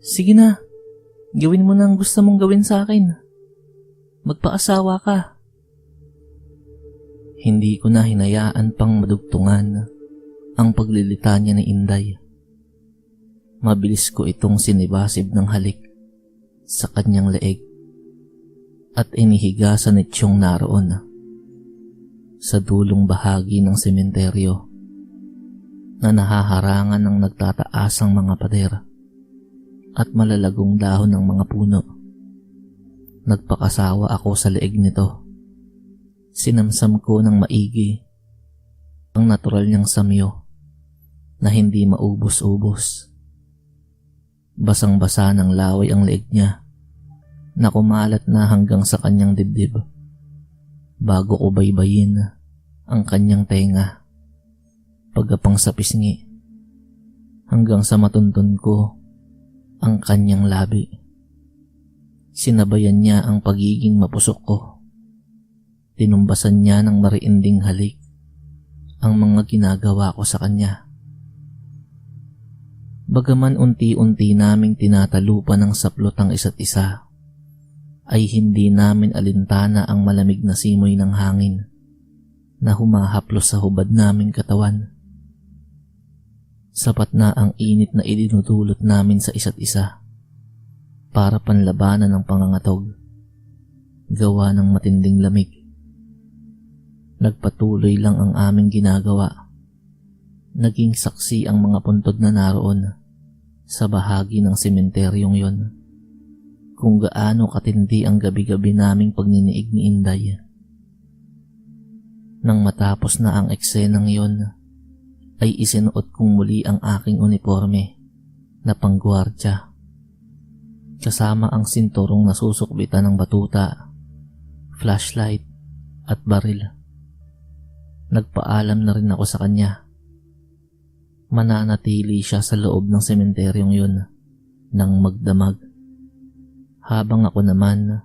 Sige na, gawin mo na ang gusto mong gawin sa akin. Magpaasawa ka. Hindi ko na hinayaan pang madugtungan ang paglilita niya ni Inday. Mabilis ko itong sinibasib ng halik sa kanyang leeg at inihiga sa nitsyong naroon sa dulong bahagi ng sementeryo na nahaharangan ng nagtataasang mga pader at malalagong dahon ng mga puno. Nagpakasawa ako sa leeg nito. Sinamsam ko ng maigi ang natural niyang samyo na hindi maubos-ubos. Basang-basa ng laway ang leeg niya na kumalat na hanggang sa kanyang dibdib bago ko baybayin ang kanyang tenga pagkapang sa pisngi hanggang sa matuntun ko ang kanyang labi. Sinabayan niya ang pagiging mapusok ko. Tinumbasan niya ng mariinding halik ang mga ginagawa ko sa kanya. Bagaman unti-unti naming tinatalupan ng saplot ang isa't isa, ay hindi namin alintana ang malamig na simoy ng hangin na humahaplos sa hubad naming katawan. Sapat na ang init na idinudulot namin sa isa't isa para panlabanan ng pangangatog, gawa ng matinding lamig. Nagpatuloy lang ang aming ginagawa. Naging saksi ang mga puntod na naroon sa bahagi ng sementeryong yon kung gaano katindi ang gabi-gabi naming pagniniig ni Inday. Nang matapos na ang eksenang yon, ay isinuot kong muli ang aking uniforme na panggwardya. Kasama ang sinturong nasusukbitan ng batuta, flashlight at baril. Nagpaalam na rin ako sa kanya. Mananatili siya sa loob ng sementeryong yun nang magdamag. Habang ako naman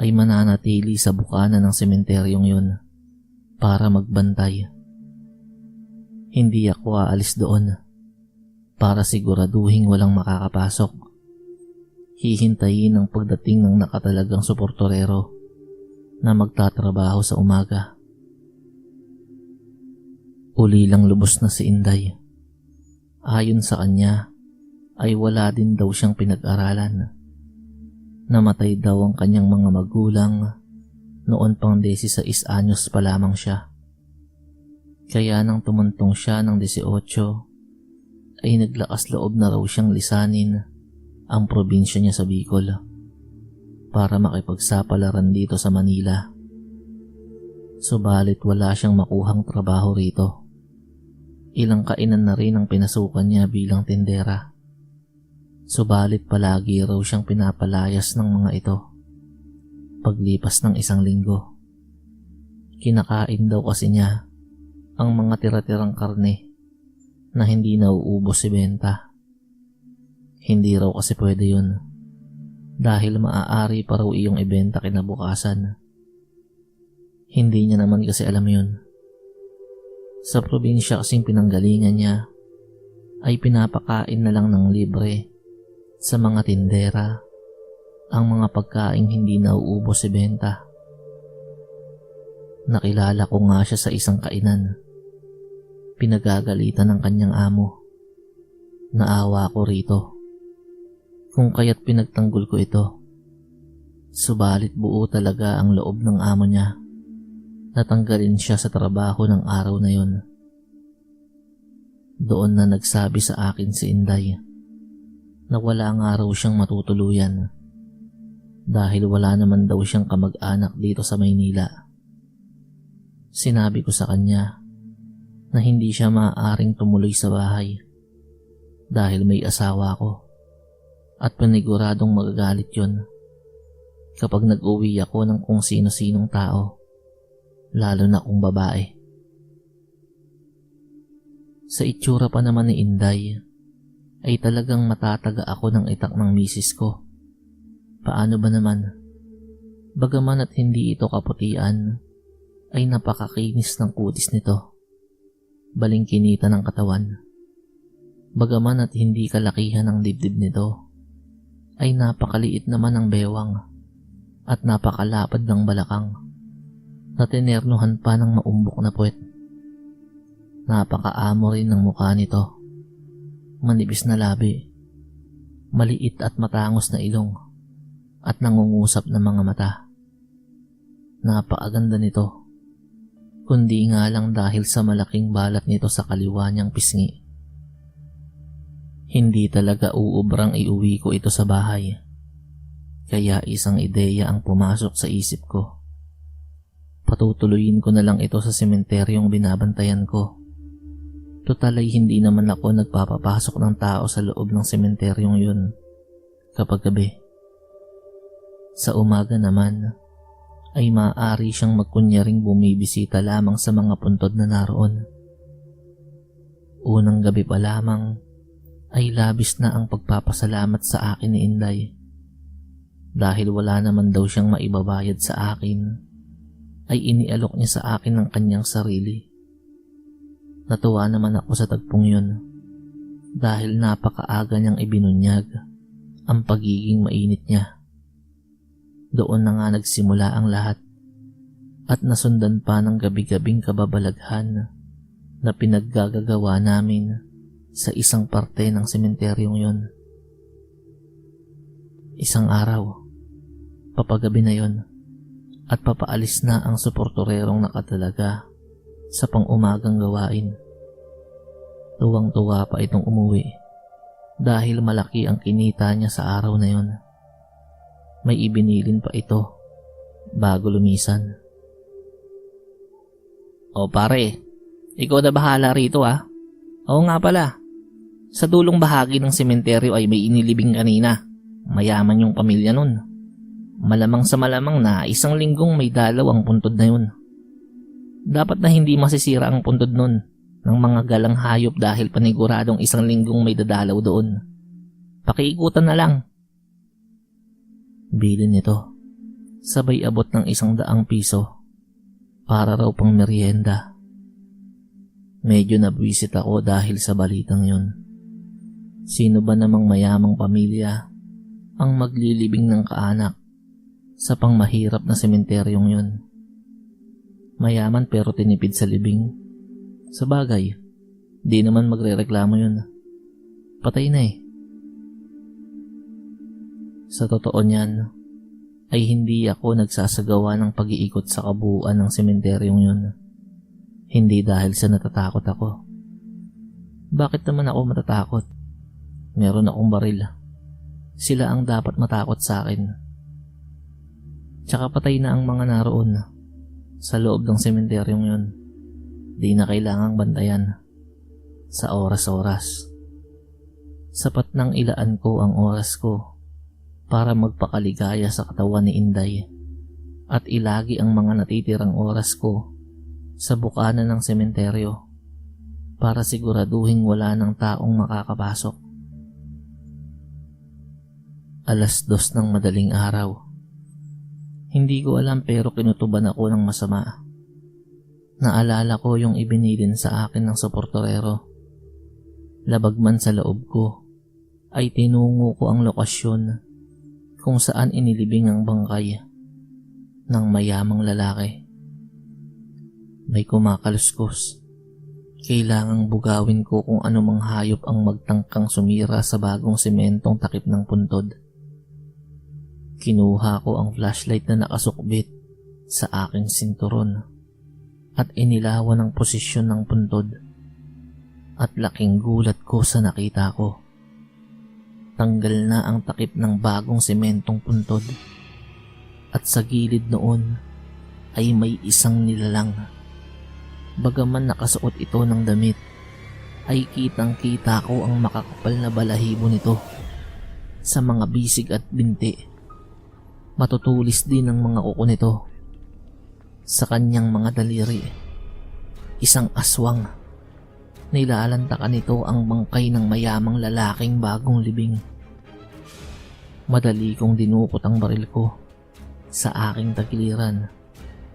ay mananatili sa bukana ng sementeryong yun para magbantay. Hindi ako aalis doon para siguraduhin walang makakapasok. Hihintayin ang pagdating ng nakatalagang suportorero na magtatrabaho sa umaga. Uli lang lubos na si Inday. Ayon sa kanya, ay wala din daw siyang pinag-aralan. Namatay daw ang kanyang mga magulang noon pang 16 anyos pa lamang siya. Kaya nang tumuntong siya ng 18, ay naglakas loob na raw siyang lisanin ang probinsya niya sa Bicol para makipagsapalaran dito sa Manila. Subalit wala siyang makuhang trabaho rito. Ilang kainan na rin ang pinasukan niya bilang tindera. Subalit palagi raw siyang pinapalayas ng mga ito. Paglipas ng isang linggo. Kinakain daw kasi niya ang mga tira-tirang karne na hindi nauubos si benta. Hindi raw kasi pwede yun dahil maaari pa raw iyong ibenta kinabukasan. Hindi niya naman kasi alam yun. Sa probinsya kasing pinanggalingan niya, ay pinapakain na lang ng libre sa mga tindera ang mga pagkain hindi nauubos si benta. Nakilala ko nga siya sa isang kainan. Pinagagalitan ng kanyang amo. Naawa ko rito. Kung kaya't pinagtanggol ko ito. Subalit buo talaga ang loob ng amo niya. Natanggalin siya sa trabaho ng araw na yon. Doon na nagsabi sa akin si Inday na wala nga raw siyang matutuluyan dahil wala naman daw siyang kamag-anak dito sa Maynila. Sinabi ko sa kanya na hindi siya maaaring tumuloy sa bahay dahil may asawa ko at paniguradong magagalit yon kapag nag-uwi ako ng kung sino-sinong tao lalo na kung babae. Sa itsura pa naman ni Inday, ay talagang matataga ako ng itak ng misis ko. Paano ba naman? Bagaman at hindi ito kaputian, ay napakakinis ng kutis nito. Balingkinita ng katawan. Bagaman at hindi kalakihan ng dibdib nito, ay napakaliit naman ng bewang at napakalapad ng balakang na tinernuhan pa ng maumbok na puwet. Napakaamo rin ng mukha nito. Manipis na labi, maliit at matangos na ilong at nangungusap na mga mata. Napakaganda nito, kundi nga lang dahil sa malaking balat nito sa kaliwa niyang pisngi. Hindi talaga uubrang iuwi ko ito sa bahay. Kaya isang ideya ang pumasok sa isip ko. Patutuloyin ko na lang ito sa sementeryong binabantayan ko. Total ay hindi naman ako nagpapapasok ng tao sa loob ng sementeryong yun kapag gabi. Sa umaga naman, ay maaari siyang magkunyaring bumibisita lamang sa mga puntod na naroon. Unang gabi pa lamang ay labis na ang pagpapasalamat sa akin ni Inday. Dahil wala naman daw siyang maibabayad sa akin, ay inialok niya sa akin ng kanyang sarili. Natuwa naman ako sa tagpong yun dahil napakaaga niyang ibinunyag ang pagiging mainit niya. Doon na nga nagsimula ang lahat at nasundan pa ng gabi-gabing kababalaghan na pinaggagagawa namin sa isang parte ng sementeryong yon. Isang araw, papagabi na yon at papaalis na ang suportorerong nakatalaga sa pang-umagang gawain. Tuwang-tuwa pa itong umuwi dahil malaki ang kinita niya sa araw na yon. May ibinilin pa ito bago lumisan. O pare, ikaw na bahala rito ah. Oo nga pala, sa dulong bahagi ng sementeryo ay may inilibing kanina. Mayaman yung pamilya nun. Malamang sa malamang na isang linggong may dalaw ang puntod na yun. Dapat na hindi masisira ang puntod nun ng mga galang hayop dahil paniguradong isang linggong may dadalaw doon. Pakiikutan na lang. Bilin nito. Sabay abot ng isang daang piso para raw pang merienda. Medyo nabwisit ako dahil sa balitang yun. Sino ba namang mayamang pamilya ang maglilibing ng kaanak sa pangmahirap na sementeryong yun? Mayaman pero tinipid sa libing. Sa bagay, di naman magrereklamo yun. Patay na eh. Sa totoo niyan, ay hindi ako nagsasagawa ng pag-iikot sa kabuuan ng sementeryong yun. Hindi dahil sa natatakot ako. Bakit naman ako matatakot? Meron akong baril. Sila ang dapat matakot sa akin. Tsaka patay na ang mga naroon sa loob ng sementeryong yun. Di na kailangang bantayan sa oras-oras. Sapat nang ilaan ko ang oras ko para magpakaligaya sa katawan ni Inday at ilagi ang mga natitirang oras ko sa bukana ng sementeryo para siguraduhin wala ng taong makakapasok. Alas dos ng madaling araw. Hindi ko alam pero kinutuban ako ng masama. Naalala ko yung ibinilin sa akin ng suportorero. Labag man sa loob ko, ay tinungo ko ang lokasyon kung saan inilibing ang bangkay ng mayamang lalaki. May kumakaluskos. Kailangang bugawin ko kung anumang hayop ang magtangkang sumira sa bagong sementong takip ng puntod. Kinuha ko ang flashlight na nakasukbit sa aking sinturon at inilawan ang posisyon ng puntod. At laking gulat ko sa nakita ko. Tanggal na ang takip ng bagong sementong puntod. At sa gilid noon ay may isang nilalang. Bagaman nakasuot ito ng damit, ay kitang kita ko ang makakapal na balahibo nito sa mga bisig at binti Matutulis din ang mga kuko nito sa kanyang mga daliri. Isang aswang. Nilalantakan nito ang bangkay ng mayamang lalaking bagong libing. Madali kong dinukot ang baril ko sa aking tagiliran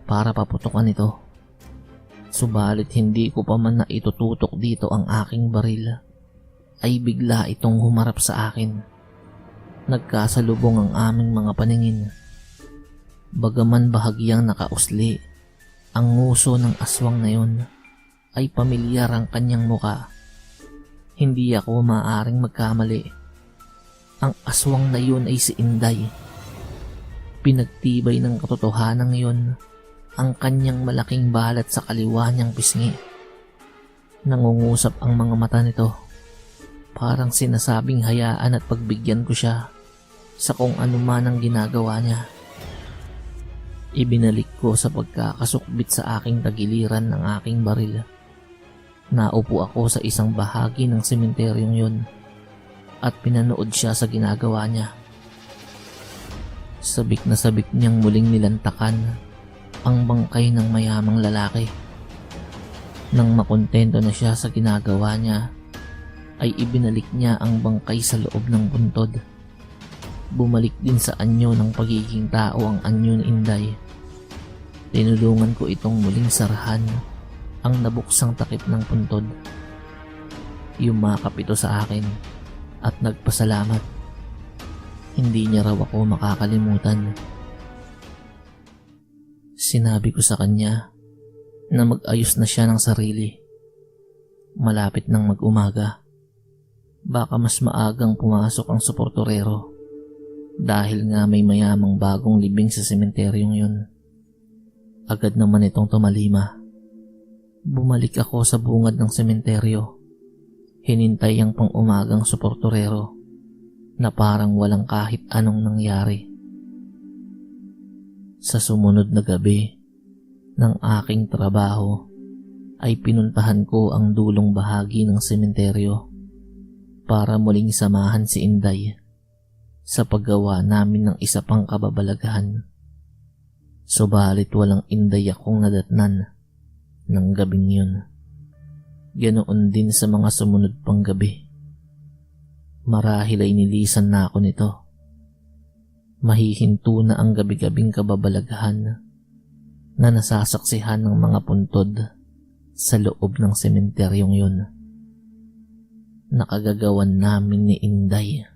para paputukan ito. Subalit hindi ko pa man na itututok dito ang aking baril ay bigla itong humarap sa akin Nagkasalubong ang aming mga paningin. Bagaman bahagyang nakausli, ang nguso ng aswang na yun ay pamilyar ang kanyang muka. Hindi ako maaring magkamali. Ang aswang na yun ay si Inday. Pinagtibay ng katotohanan yun ang kanyang malaking balat sa kaliwa niyang pisngi. Nangungusap ang mga mata nito. Parang sinasabing hayaan at pagbigyan ko siya sa kung ano man ang ginagawa niya. Ibinalik ko sa pagkakasukbit sa aking tagiliran ng aking baril. Naupo ako sa isang bahagi ng sementeryong yun at pinanood siya sa ginagawa niya. Sabik na sabik niyang muling nilantakan ang bangkay ng mayamang lalaki. Nang makontento na siya sa ginagawa niya, ay ibinalik niya ang bangkay sa loob ng puntod. Bumalik din sa anyo ng pagiging tao ang anyo ni Inday. Tinulungan ko itong muling sarahan ang nabuksang takip ng puntod. Yumakap ito sa akin at nagpasalamat. Hindi niya raw ako makakalimutan. Sinabi ko sa kanya na mag-ayos na siya ng sarili. Malapit nang mag-umaga. Baka mas maagang pumasok ang suportorero dahil nga may mayamang bagong libing sa sementeryong yun. Agad naman itong tumalima. Bumalik ako sa bungad ng sementeryo. Hinintay ang pang-umagang suportorero na parang walang kahit anong nangyari. Sa sumunod na gabi ng aking trabaho ay pinuntahan ko ang dulong bahagi ng sementeryo para muling samahan si Inday sa paggawa namin ng isa pang kababalaghan. Subalit walang Inday akong nadatnan ng gabing yun. Ganoon din sa mga sumunod pang gabi. Marahil ay nilisan na ako nito. Mahihinto na ang gabi-gabing kababalaghan na nasasaksihan ng mga puntod sa loob ng sementeryong yun. Nakagagawan namin ni Inday